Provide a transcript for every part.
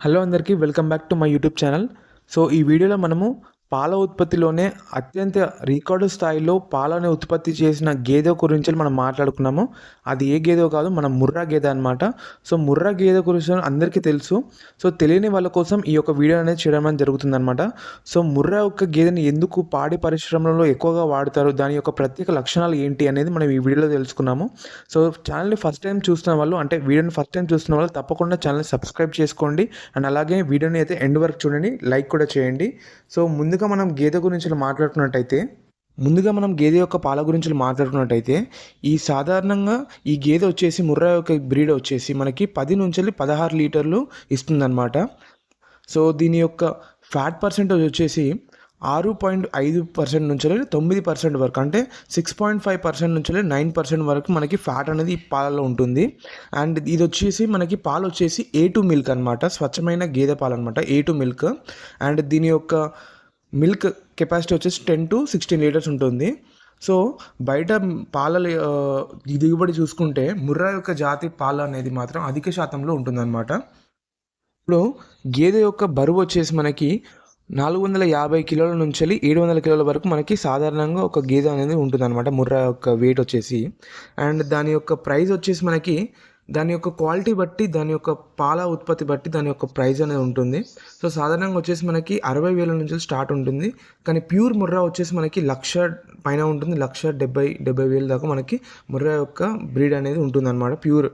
Hello అందరికీ welcome back to my YouTube channel. So ఈ వీడియోలో మనము పాల ఉత్పత్తిలోనే అత్యంత రికార్డు స్థాయిలో పాలను ఉత్పత్తి చేసిన గేదె గురించి మనం మాట్లాడుకున్నాము. అది ఏ గేదె కాదు మన ముర్రా గేదె అనమాట సో ముర్రా గేదె గురించి అందరికీ తెలుసు. సో తెలియని వాళ్ళ కోసం ఈ యొక్క వీడియో అనేది చేయడం అనేది జరుగుతుందన్నమాట. సో ముర్రా యొక్క గేదెని ఎందుకు పాడి పరిశ్రమలో ఎక్కువగా వాడతారు? దాని యొక్క ప్రత్యేక లక్షణాలు ఏంటి అనేది మనం ఈ వీడియోలో తెలుసుకున్నాము. సో ఛానల్ని ఫస్ట్ టైం చూస్తున్న వాళ్ళు అంటే వీడియోని ఫస్ట్ టైం చూస్తున్న వాళ్ళు తప్పకుండా ఛానల్ని సబ్స్క్రైబ్ చేసుకోండి. అండ్ అలాగే వీడియోని అయితే ఎండ్ వరకు చూడండి. లైక్ కూడా చేయండి. సో ముందు ముందుగా మనం గేదె గురించి మాట్లాడుకున్నట్టయితే ముందుగా మనం గేదె యొక్క పాల గురించి మాట్లాడుకున్నట్టయితే ఈ సాధారణంగా ఈ గేదె వచ్చేసి ముర్రా యొక్క బ్రీడ్ వచ్చేసి మనకి పది నుంచి పదహారు లీటర్లు ఇస్తుందన్నమాట. సో దీని యొక్క ఫ్యాట్ పర్సెంటేజ్ వచ్చేసి ఆరు పాయింట్ ఐదు పర్సెంట్ నుంచి తొమ్మిది పర్సెంట్ వరకు అంటే సిక్స్ పాయింట్ ఫైవ్ పర్సెంట్ నుంచి నైన్ పర్సెంట్ వరకు మనకి ఫ్యాట్ అనేది ఈ పాలలో ఉంటుంది. అండ్ ఇది వచ్చేసి మనకి పాలు వచ్చేసి ఏ టూ మిల్క్ అనమాట స్వచ్ఛమైన గేదె పాలు అనమాట ఏ టూ మిల్క్. అండ్ దీని యొక్క మిల్క్ కెపాసిటీ వచ్చేసి టెన్ టు సిక్స్టీన్ లీటర్స్ ఉంటుంది. సో బయట పాల దిగుబడి చూసుకుంటే ముర్రా యొక్క జాతి పాల అనేది మాత్రం అధిక శాతంలో ఉంటుందన్నమాట. ఇప్పుడు గేదె యొక్క బరువు వచ్చేసి మనకి నాలుగు వందల యాభై కిలోల నుంచి ఏడు వందల కిలోల వరకు మనకి సాధారణంగా ఒక గేదె అనేది ఉంటుందన్నమాట ముర్రా యొక్క వెయిట్ వచ్చేసి. అండ్ దాని యొక్క ప్రైస్ వచ్చేసి మనకి దాని యొక్క క్వాలిటీ బట్టి దాని యొక్క పాల ఉత్పత్తి బట్టి దాని యొక్క ప్రైస్ అనేది ఉంటుంది. సో సాధారణంగా వచ్చేసి మనకి అరవై వేల నుంచి స్టార్ట్ ఉంటుంది. కానీ ప్యూర్ ముర్రా వచ్చేసి మనకి లక్ష పైన ఉంటుంది. లక్ష డెబ్బై డెబ్బై వేల దాకా మనకి ముర్రా యొక్క బ్రీడ్ అనేది ఉంటుంది అనమాట ప్యూర్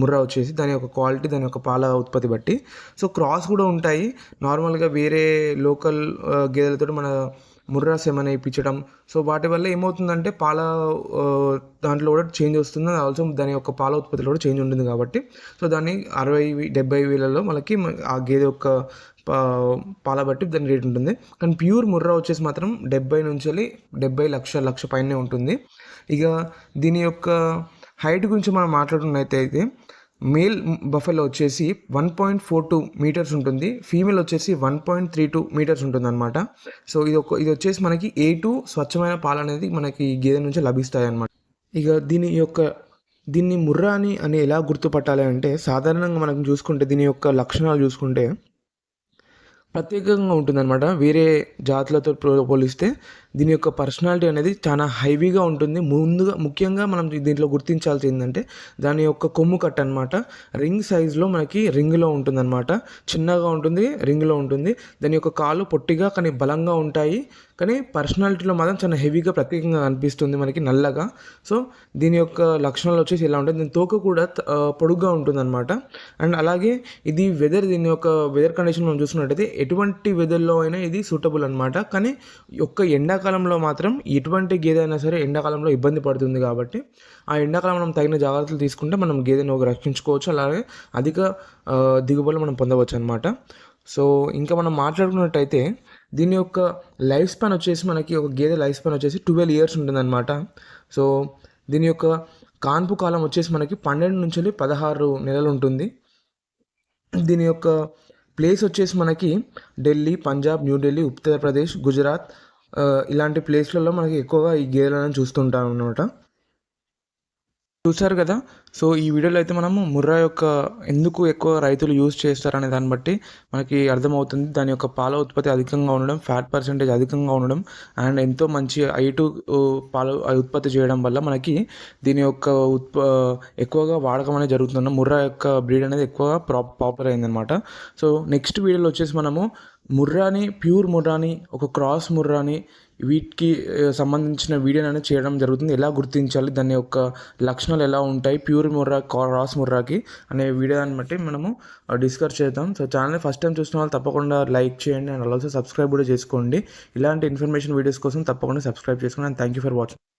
ముర్రా వచ్చేసి దాని యొక్క క్వాలిటీ దాని యొక్క పాల ఉత్పత్తి బట్టి. సో క్రాస్ కూడా ఉంటాయి. నార్మల్గా వేరే లోకల్ గేదెలతో మన ముర్రా సెమన్ ఇప్పించడం. సో వాటి వల్ల ఏమవుతుందంటే పాల దాంట్లో కూడా చేంజ్ వస్తుంది. ఆల్సో దాని యొక్క పాల ఉత్పత్తిలో కూడా చేంజ్ ఉంటుంది కాబట్టి. సో దాన్ని అరవై డెబ్బై వేలలో మనకి ఆ గేదె యొక్క పాల బట్టి దాని రేట్ ఉంటుంది. కానీ ప్యూర్ ముర్రా వచ్చేసి మాత్రం డెబ్బై నుంచి డెబ్బై లక్ష లక్ష పైనే ఉంటుంది. ఇక దీని యొక్క హైట్ గురించి మనం మాట్లాడుకున్నట్టయితే మేల్ బఫెలో వచ్చేసి one point four two metres ఉంటుంది. ఫీమేల్ వచ్చేసి one point three two metres ఉంటుంది అనమాట సో ఇది ఒక ఇది వచ్చేసి మనకి ఏ టూ స్వచ్ఛమైన పాలు అనేది మనకి గేదె నుంచి లభిస్తాయి అనమాట ఇక దీని యొక్క దీన్ని ముర్రా అని అని ఎలా గుర్తుపట్టాలి అంటే సాధారణంగా మనం చూసుకుంటే దీని యొక్క లక్షణాలు చూసుకుంటే ప్రత్యేకంగా ఉంటుందన్నమాట. వేరే జాతులతో పోలిస్తే దీని యొక్క పర్సనాలిటీ అనేది చాలా హైవీగా ఉంటుంది. ముందుగా ముఖ్యంగా మనం దీంట్లో గుర్తించాల్సి ఏంటంటే దాని యొక్క కొమ్ము కట్ అనమాట రింగ్ సైజులో మనకి రింగ్లో ఉంటుందన్నమాట. చిన్నగా ఉంటుంది రింగ్లో ఉంటుంది. దాని యొక్క కాలు పొట్టిగా కానీ బలంగా ఉంటాయి. కానీ పర్సనాలిటీలో మాత్రం చాలా హెవీగా ప్రత్యేకంగా అనిపిస్తుంది మనకి నల్లగా. సో దీని యొక్క లక్షణాలు వచ్చేసి ఇలా ఉంటాయి. దీని తోక కూడా పొడుగ్గా ఉంటుందన్నమాట. అండ్ అలాగే ఇది వెదర్ దీని యొక్క వెదర్ కండిషన్ మనం చూసుకున్నట్టయితే ఎటువంటి వెదర్లో అయినా ఇది సూటబుల్ అనమాట కానీ ఒక్క ఎండాకాలంలో మాత్రం ఎటువంటి గేదె అయినా సరే ఎండాకాలంలో ఇబ్బంది పడుతుంది కాబట్టి ఆ ఎండాకాలం మనం తగిన జాగ్రత్తలు తీసుకుంటే మనం గేదెను రక్షించుకోవచ్చు. అలాగే అధిక దిగుబడులు మనం పొందవచ్చు అనమాట సో ఇంకా మనం మాట్లాడుకున్నట్టయితే దీని యొక్క లైఫ్ స్పాన్ వచ్చేసి మనకి ఒక గేదె లైఫ్ స్పాన్ వచ్చేసి ట్వెల్వ్ ఇయర్స్ ఉంటుందన్నమాట. సో దీని యొక్క కాన్పు కాలం వచ్చేసి మనకి పన్నెండు నుంచి పదహారు నెలలు ఉంటుంది. దీని యొక్క ప్లేస్ వచ్చేసి మనకి ఢిల్లీ పంజాబ్ న్యూఢిల్లీ ఉత్తరప్రదేశ్ గుజరాత్ ఇలాంటి ప్లేస్లలో మనకి ఎక్కువగా ఈ గేదెలను చూస్తుంటాం అనమాట చూసారు కదా? సో ఈ వీడియోలో అయితే మనము ముర్రా యొక్క ఎందుకు ఎక్కువ రైతులు యూజ్ చేస్తారనే దాన్ని బట్టి మనకి అర్థమవుతుంది. దాని యొక్క పాల ఉత్పత్తి అధికంగా ఉండడం ఫ్యాట్ పర్సెంటేజ్ అధికంగా ఉండడం అండ్ ఎంతో మంచి ఐటు పాల ఉత్పత్తి చేయడం వల్ల మనకి దీని యొక్క ఉత్ప ఎక్కువగా వాడకం అనేది జరుగుతుంది ముర్రా యొక్క బ్రీడ్ అనేది ఎక్కువగా పాపులర్ అయిందనమాట సో నెక్స్ట్ వీడియోలో వచ్చేసి మనము ముర్రాని ప్యూర్ ముర్రాని ఒక క్రాస్ ముర్రాని వీటికి సంబంధించిన వీడియోని అనేది చేయడం జరుగుతుంది. ఎలా గుర్తించాలి దాని యొక్క లక్షణాలు ఎలా ఉంటాయి ప్యూర్ ముర్రా క్రాస్ ముర్రాకి అనే వీడియోని బట్టి మనము డిస్కస్ చేద్దాం. సో ఛానల్ని ఫస్ట్ టైం చూసిన వాళ్ళు తప్పకుండా లైక్ చేయండి అండ్ ఆల్సో సబ్స్క్రైబ్ కూడా చేసుకోండి. ఇలాంటి ఇన్ఫర్మేషన్ వీడియోస్ కోసం తప్పకుండా సబ్స్క్రైబ్ చేసుకోండి and thank you for watching.